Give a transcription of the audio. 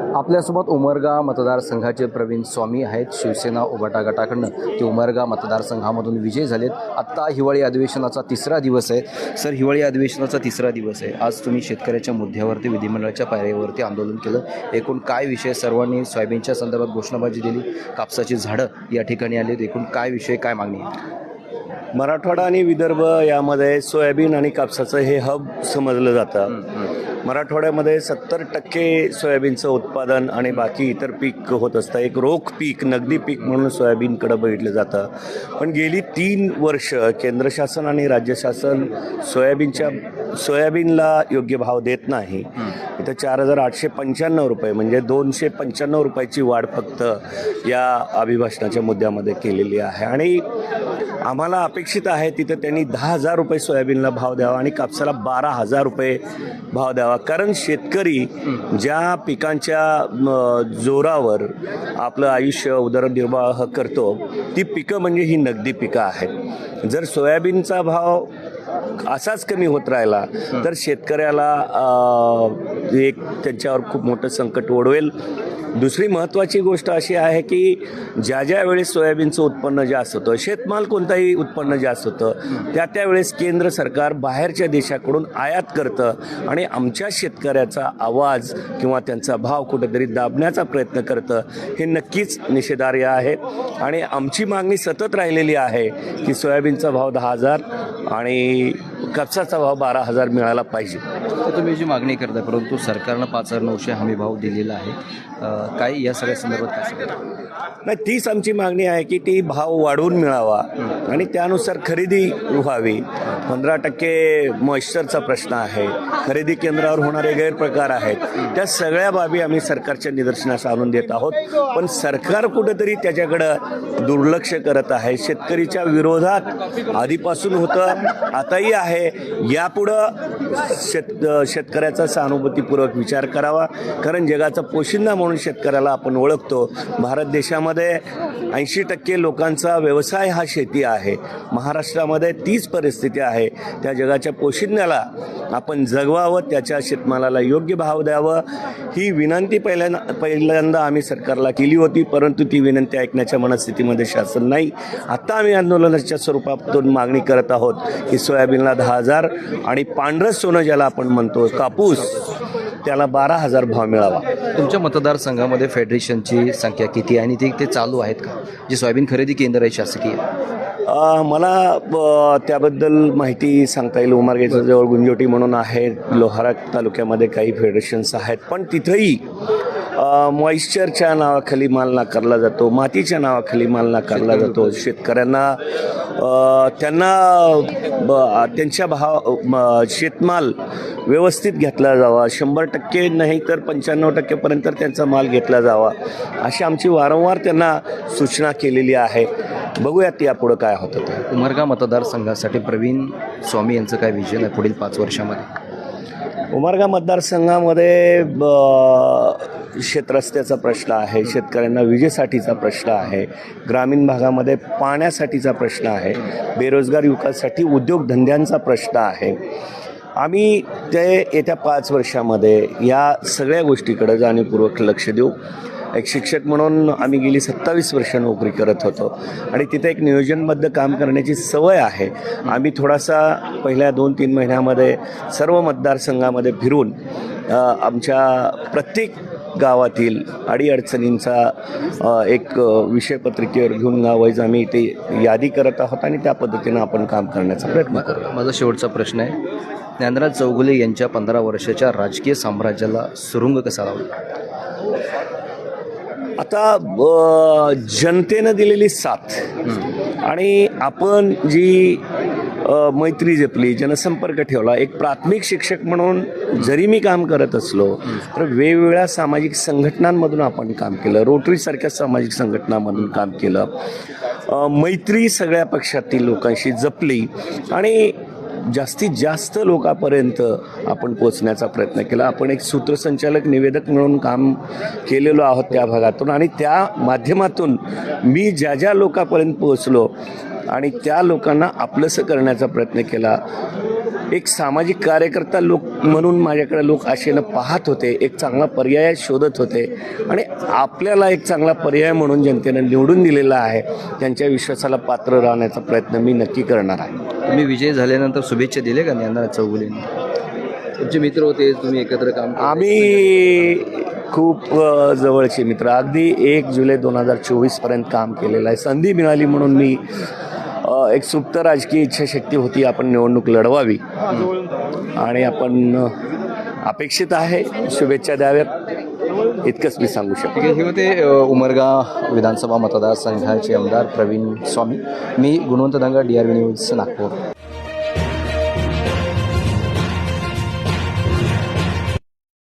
आपल्यासोबत उमरगा मतदारसंघाचे प्रवीण स्वामी आहेत. शिवसेना उभाटा गटाकडनं ते उमरगा मतदारसंघामधून विजय झालेत. आत्ता हिवाळी अधिवेशनाचा तिसरा दिवस आहे. सर हिवाळी अधिवेशनाचा तिसरा दिवस आहे. आज तुम्ही शेतकऱ्याच्या मुद्द्यावरती विधिमंडळाच्या पायऱ्यावरती आंदोलन केलं. एकूण काय विषय सर्वांनी सोयाबीनच्या संदर्भात घोषणाबाजी दिली? कापसाची झाडं या ठिकाणी आली एकूण काय विषय काय मागणी आहे? मराठवाडा आणि विदर्भ यामध्ये सोयाबीन आणि कापसाचं हे हब समजलं जातं. मराठवाड्यामध्ये सत्तर टक्के सोयाबीनचं उत्पादन आणि बाकी इतर पीक होत असतं. एक रोख पीक नगदी पीक म्हणून सोयाबीनकडं बघितलं जातं. पण गेली तीन वर्ष केंद्र शासन आणि राज्य शासन सोयाबीनच्या सोयाबीनला योग्य भाव देत नाही. इथं चार हजार आठशे पंच्याण्णव रुपये म्हणजे दोनशे पंच्याण्णव रुपयाची वाढ फक्त या अभिभाषणाच्या मुद्द्यामध्ये केलेली आहे. आणि आम्हाला अपेक्षित आहे तिथं त्यांनी दहा हजार रुपये सोयाबीनला भाव द्यावा आणि कापसाला बारा हजार रुपये भाव द्यावा. कारण शेतकरी ज्या पिकांच्या जोरावर आपलं आयुष्य उदरनिर्वाह करतो ती पिकं म्हणजे ही नगदी पिकं आहेत. जर सोयाबीनचा भाव असाच कमी होत राहिला तर शेतकऱ्याला एक त्यांच्यावर खूप मोठं संकट ओढवेल. दुसरी महत्त्वाची गोष्ट अशी आहे की ज्या ज्या वेळेस सोयाबीनचं उत्पन्न जास्त होतं शेतमाल कोणताही उत्पन्न जास्त होतं त्या त्यावेळेस केंद्र सरकार बाहेरच्या देशाकडून आयात करतं आणि आमच्या शेतकऱ्याचा आवाज किंवा त्यांचा भाव कुठेतरी दाबण्याचा प्रयत्न करतं हे नक्कीच निषेधार्ह आहे. आणि आमची मागणी सतत राहिलेली आहे की सोयाबीनचा भाव दहा हजार आणि कापसाचा भाव बारा हजार मिळाला पाहिजे. तर तुम्ही जी मागणी करता परंतु सरकारनं पाच हजार नऊशे हमी भाव दिलेला आहे. काय या सगळ्या संदर्भात काय सांगता नाही तीच आमची मागणी आहे की ती भाव वाढवून मिळावा आणि त्यानुसार खरेदी व्हावी. पंधरा टक्के मॉइश्चरचा प्रश्न आहे. खरेदी केंद्रावर होणारे गैरप्रकार आहेत. त्या सगळ्या बाबी आम्ही सरकारच्या निदर्शनास आणून देत आहोत. पण सरकार कुठंतरी त्याच्याकडं दुर्लक्ष करत आहे. शेतकरीच्या विरोधात आधीपासून होतं आताही आहे. यापुढं शेत शेतकऱ्याचा सहानुभूतीपूर्वक विचार करावा. कारण जगाचा पोशिंदा म्हणून शेतकऱ्याला आपण ओळखतो. भारत देश देशामध्ये ऐंशी टक्के लोकांचा व्यवसाय हा शेती आहे. महाराष्ट्रामध्ये तीच परिस्थिती आहे. त्या जगाच्या पोशिंद्याला आपण जगवावं त्याच्या शेतमालाला योग्य भाव द्यावं ही विनंती पहिल्यांदा पहिल्यांदा आम्ही सरकारला केली होती परंतु ती विनंती ऐकण्याच्या मनस्थितीमध्ये शासन नाही. आता आम्ही आंदोलनाच्या स्वरूपातून मागणी करत आहोत की सोयाबीनला दहा हजार आणि पांढरं सोनं ज्याला आपण म्हणतो कापूस त्याला बारा हजार भाव मिळावा. तुमच्या मतदारसंघामध्ये फेडरेशनची संख्या किती आहे आणि ते ते चालू आहेत का? जे सोयाबीन खरेदी केंद्र आहे शासकीय. मला त्याबद्दल माहिती सांगता येईल. उमरगेच्या जवळ गुंजोटी म्हणून आहे. लोहारा तालुक्यामध्ये काही फेडरेशन्स आहेत. पण तिथंही मॉइश्चरच्या नावाखाली माल नाकारला जातो मातीच्या नावाखाली माल नाकारला जातो. शेतकऱ्यांना त्यांना त्यांच्या भाव शेतमाल व्यवस्थित घेतला जावा. शंभर टक्के नाही तर पंच्याण्णव टक्केपर्यंत त्यांचा माल घेतला जावा. अशी आमची वारंवार त्यांना सूचना केलेली आहे. बघूयात यापुढं काय होतं ते. उमरगा मतदारसंघासाठी प्रवीण स्वामी यांचं काय विजन आहे पुढील पाच वर्षामध्ये? उमरगा मतदारसंघामध्ये ब- शेतरस्त्याचा प्रश्न आहे शेतकऱ्यांना विजेसाठीचा प्रश्न आहे ग्रामीण भागामध्ये पाण्यासाठीचा प्रश्न आहे बेरोजगार युवकांसाठी उद्योगधंद्यांचा प्रश्न आहे. आम्ही ते येत्या पाच वर्षामध्ये या सगळ्या गोष्टीकडे जाणीवपूर्वक लक्ष देऊ. एक शिक्षक म्हणून आम्ही गेली सत्तावीस वर्ष नोकरी करत होतो आणि तिथे एक नियोजनबद्ध काम करण्याची सवय आहे. आम्ही थोडासा पहिल्या दोन तीन महिन्यामध्ये सर्व मतदारसंघामध्ये फिरून आमच्या प्रत्येक गावातील अडीअडचणींचा एक अ, विषयपत्रिकेवर घेऊन गावाईज आम्ही ते यादी करत आहोत आणि त्या पद्धतीनं आपण काम करण्याचा प्रयत्न करू. माझा शेवटचा प्रश्न आहे. ज्ञानराज चौगुले यांच्या पंधरा वर्षाच्या राजकीय साम्राज्याला सुरुंग कसा लावला? आता जनतेनं दिलेली साथ आणि आपण जी मैत्री जपली जनसंपर्क ठेवला. एक प्राथमिक शिक्षक म्हणून जरी मी काम करत असलो तर वेगवेगळ्या सामाजिक संघटनांमधून आपण काम केलं. रोटरीसारख्या सामाजिक संघटनांमधून काम केलं. मैत्री सगळ्या पक्षातील लोकांशी जपली आणि जास्तीत जास्त लोकांपर्यंत आपण पोचण्याचा प्रयत्न केला. आपण एक सूत्रसंचालक निवेदक म्हणून काम केलेलो आहोत त्या भागातून आणि त्या माध्यमातून मी ज्या ज्या लोकांपर्यंत पोहोचलो आणि त्या लोकांना आपलंसं करण्याचा प्रयत्न केला. एक सामाजिक कार्यकर्ता लोक म्हणून माझ्याकडे लोक आशेनं पाहत होते एक चांगला पर्याय शोधत होते आणि आपल्याला एक चांगला पर्याय म्हणून जनतेनं निवडून दिलेला आहे त्यांच्या विश्वासाला पात्र राहण्याचा प्रयत्न मी नक्की करणार आहे. तुम्ही विजय झाल्यानंतर शुभेच्छा दिल्या का ज्ञानराज चौगुलेंनी तुमचे मित्र होते तुम्ही एकत्र काम. आम्ही खूप जवळचे मित्र. अगदी एक जुलै दोन हजार चोवीसपर्यंत काम केलेलं आहे. संधी मिळाली म्हणून मी एक सुप्त राजकीय इच्छाशक्ती होती आपण निवडणूक लढवावी. आणि आपण अपेक्षित आहे शुभेच्छा द्याव्यात. इतकंच मी सांगू शकतो. हे होते उमरगा विधानसभा मतदारसंघाचे आमदार प्रवीण स्वामी. मी Gunwant Danga D R V news Nagpur.